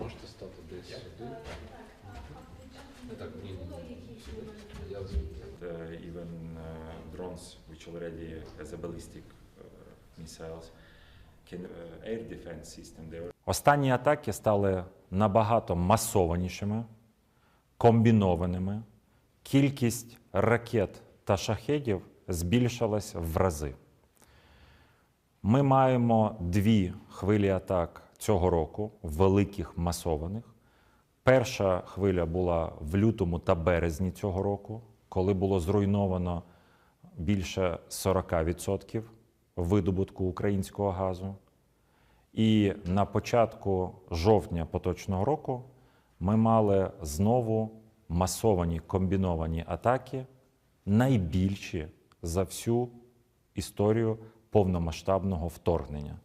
можете стати десь сюди. Так, ні. Я uh, even uh, drones which already has a ballistic uh, missiles can uh, air defense system. They Останні атаки стали набагато масованішими, комбінованими. Кількість ракет та шахедів збільшилась в рази. Ми маємо дві хвилі атак цього року, великих масованих. Перша хвиля була в лютому та березні цього року, коли було зруйновано більше 40% видобутку українського газу. І на початку жовтня поточного року ми мали знову масовані комбіновані атаки, найбільші за всю історію повномасштабного вторгнення.